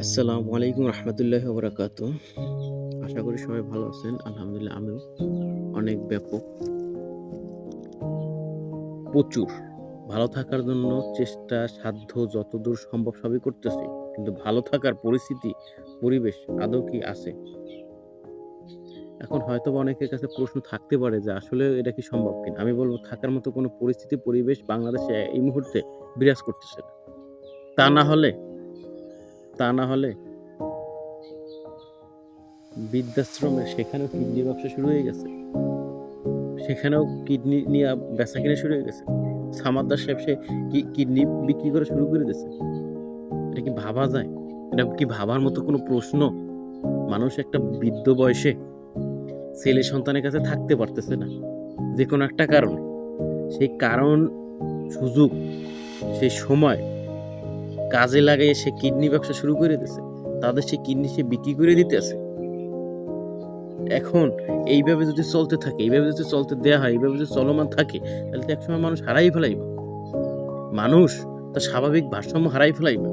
আসসালামু আলাইকুম রহমতুল্লাহ বরাকাত আশা করি সবাই ভালো আছেন। আলহামদুলিল্লাহ আমিও অনেক ব্যাপক। প্রচুর। ভালো থাকার জন্য চেষ্টা, সাধ্য যতদূর সম্ভব সবই করতেছি। কিন্তু ভালো থাকার পরিস্থিতি, পরিবেশ আদৌ কি আছে? এখন হয়তো অনেকের কাছে প্রশ্ন থাকতে পারে যে আসলে এটা কি সম্ভব কিনা? আমি বলব থাকার মতো কোনো পরিস্থিতি, পরিবেশ বাংলাদেশে এই মুহূর্তে বিরাজ করতেছে না। তা না হলে তা না হলে বৃদ্ধাশ্রমে সেখানেও কিডনি ব্যবসা শুরু হয়ে গেছে। সেখানেও কিডনি নিয়ে বেচা কিনে শুরু হয়ে গেছে। সামাদ্দার সাহেব সে কিডনি বিক্রি করা শুরু করে দিয়েছে? এটা কি ভাবা যায়? এটা কি ভাবার মতো কোনো প্রশ্ন? মানুষ একটা বৃদ্ধ বয়সে ছেলে সন্তানের কাছে থাকতে পারতেছে না, যে কোনো একটা কারণে। সেই কারণ, সুযোগ, সেই সময় কাজে লাগিয়ে সে কিডনি ব্যবসা শুরু করে দিয়েছে তাদের সে কিডনি সে বিক্রি করে দিতে আছে এখন এইভাবে যদি চলতে থাকে, এইভাবে যদি চলতে দেয়া হয়, এইভাবে যদি চলমান থাকে, তাহলে তো একসময় মানুষ হারাই ফেলাইব। মানুষ তার স্বাভাবিক ভারসাম্য হারাই ফেলাইবে।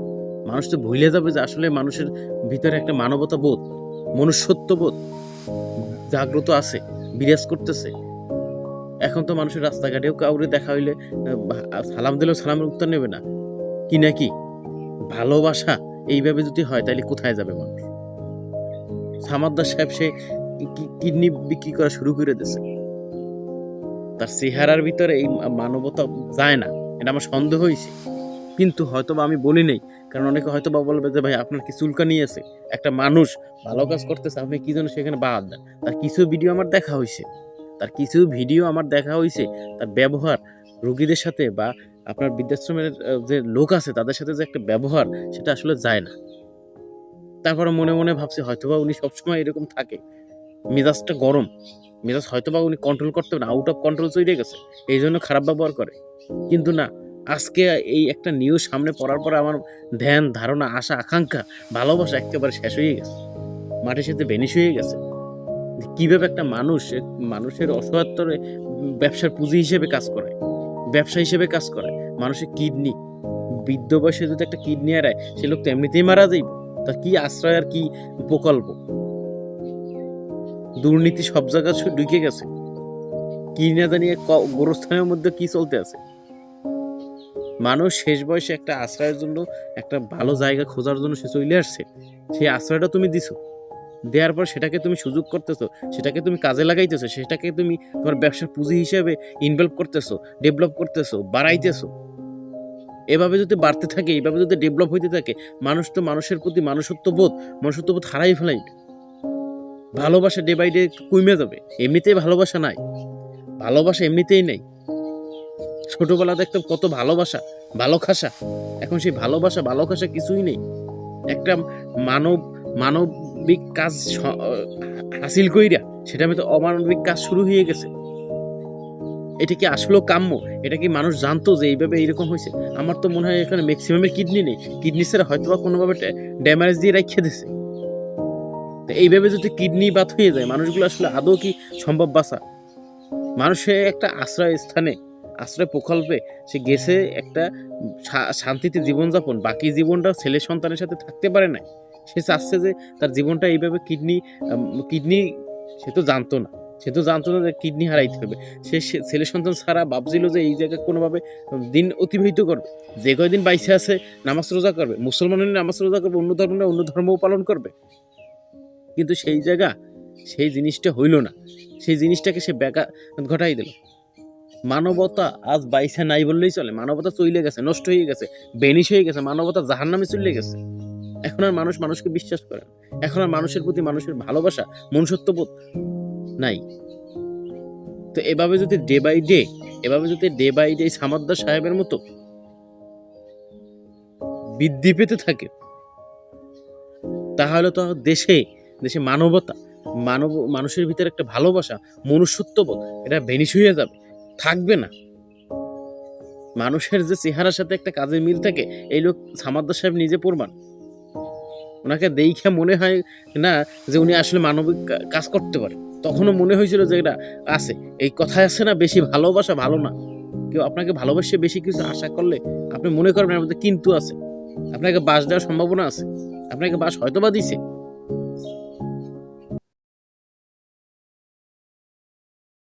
মানুষ তো ভুলে যাবে যে আসলে মানুষের ভিতরে একটা মানবতা বোধ, মনুষ্যত্ব বোধ জাগ্রত আছে, বিরাজ করতেছে। এখন তো মানুষের রাস্তাঘাটেও কাউরে দেখা হইলে সালাম দিলেও সালামের উত্তর নেবে না। কি নাকি ভালোবাসা এইভাবে যদি হয় তাহলে কোথায় যাবে মানুষ? সামাদ্দার সাহেব, সে কিডনি বিক্রি করা শুরু করে দিয়েছে। তার চেহারার ভিতরে এই মানবতা যায় না, এটা আমার সন্দেহ হয়েছে কিন্তু হয়তো বা আমি বলি নেই, কারণ অনেকে হয়তো বা বলবে যে, ভাই, আপনার কি চুলকানি আছে? একটা মানুষ ভালো কাজ করতেছে, আপনি কি জন্য সেখানে বাদ দেন? তার কিছু ভিডিও আমার দেখা হয়েছে তার কিছু ভিডিও আমার দেখা হয়েছে তার ব্যবহার রোগীদের সাথে বা আপনার বৃদ্ধাশ্রমের যে লোক আছে, তাদের সাথে যে একটা ব্যবহার, সেটা আসলে যায় না। তারপরে মনে মনে ভাবছি, হয়তোবা উনি সবসময় এরকম থাকে। মেজাজটা গরম। মেজাজ হয়তোবা উনি কন্ট্রোল করতে পারেন আউট অফ কন্ট্রোল চলে গেছে, এই জন্য খারাপ ব্যবহার করে। কিন্তু না, আজকে এই একটা নিউজ সামনে পড়ার পরে আমার ধ্যান, ধারণা, আশা, আকাঙ্ক্ষা, ভালোবাসা একেবারে শেষ হয়ে গেছে। মাটির সাথে ভেনিশ হয়ে গেছে। কীভাবে একটা মানুষ, মানুষের অসহায়ত্তরে ব্যবসার পুঁজি হিসেবে কাজ করে, ব্যবসা হিসেবে কাজ করে মানুষের কিডনি। বৃদ্ধ বয়সে যদি একটা কিডনি হারায়, সে লোক তো এমনিতেই মারা যাইব। তা কি আশ্রয় আর কি প্রকল্প? দুর্নীতি সব জায়গায় শু- ঢুকে গেছে। কি না জানি গোরস্থানের মধ্যে কি চলতে আছে। মানুষ শেষ বয়সে একটা আশ্রয়ের জন্য, একটা ভালো জায়গা খোঁজার জন্য সে চলে আসছে। সেই আশ্রয়টা তুমি দিছো। দেওয়ার পর সেটাকে তুমি সুযোগ করতেছো, সেটাকে তুমি কাজে লাগাইতেছো, সেটাকে তুমি তোমার ব্যবসার পুঁজি হিসেবে ইনভলভ করতেছো ডেভেলপ করতেছো, বাড়াইতেছো। এভাবে যদি বাড়তে থাকে এইভাবে যদি ডেভেলপ হইতে থাকে, মানুষ তো মানুষের প্রতি মানুষত্ব বোধ মনুষ্যত্ব বোধ হারাই ফেলাইবে ভালোবাসা ডে বাই ডে কমে যাবে। এমনিতেই ভালোবাসা নাই। ভালোবাসা এমনিতেই নেই। ছোটবেলা দেখতাম কত ভালোবাসা, ভালো খাসা। এখন সেই ভালোবাসা, ভালো খাসা কিছুই নেই। একটা মানব, মানবিক কাজ হাসিল কইরা সেটা আমি তো অমানবিক কাজ শুরু হয়ে গেছে। এটা কি আসলেও কাম্য? এটা কি মানুষ জানতো যে এইভাবে এইরকম হয়েছে? আমার তো মনে হয় এখানে ম্যাক্সিমামের কিডনি নেই। কিডনি ছাড়া হয়তো বা কোনোভাবে ড্যামেজ দিয়ে রাখে দিছে। তো এইভাবে যদি কিডনি বাদ হয়ে যায়, মানুষগুলো আসলে আদৌ কি সম্ভব বাঁচা? মানুষের একটা আশ্রয় স্থানে, আশ্রয় প্রকল্পে সে গেছে একটা শান্তিতে জীবনযাপন। বাকি জীবনটা ছেলে সন্তানের সাথে থাকতে পারে না সে চাচ্ছে যে তার জীবনটা এইভাবে কিডনি কিডনি সে তো জানতো না। সে তো জানতো না যে কিডনি হারাইতে হবে। সে ছেলে সন্তান ছাড়া ভাবছিল যে এই জায়গায় কোনোভাবে দিন অতিবাহিত করবে। যে কয়দিন বাইসে আছে, নামাজ রোজা করবে। মুসলমানের নামাজ রোজা করবে, অন্য ধর্মের অন্য ধর্মও পালন করবে। কিন্তু সেই জায়গা, সেই জিনিসটা হইল না। সেই জিনিসটাকে সে ব্যাকা ঘটাই দিল। মানবতা আজ বাইসা নাই বললেই চলে। মানবতা চলে গেছে, নষ্ট হয়ে গেছে, বেনিশ হয়ে গেছে, মানবতা জাহার নামে চলে গেছে। এখন আর মানুষ মানুষকে বিশ্বাস করে এখন আর মানুষের প্রতি মানুষের ভালোবাসা, মনুষ্যত্ববোধ। নাই। তো এভাবে যদি ডে বাই ডে এভাবে যদি ডে বাই ডে সামাদ্দার সাহেবের মতো বৃদ্ধি পেতে থাকে, তাহলে তো দেশে দেশে মানবতা, মানব, মানুষের ভিতরে একটা ভালোবাসা, মনুষ্যত্ববোধ, এটা ভেনিশ হয়ে যাবে, থাকবে না। মানুষের যে চেহারার সাথে একটা কাজের মিল থাকে, এই লোক সামাদ্দার সাহেব নিজে প্রমাণ। ওনাকে দেখে মনে হয় না যে উনি আসলে মানবিক কাজ করতে পারে। তখনও মনে হয়েছিল যে এটা আছে। এই কথা আছে না, বেশি ভালোবাসা ভালো না। কেউ আপনাকে ভালোবাসে বেশি কিছু আশা করলে আপনি মনে করবেন মধ্যে কিন্তু আছে। আপনাকে বাস দেওয়ার সম্ভাবনা আছে। আপনাকে বাস হয়তো বা দিছে।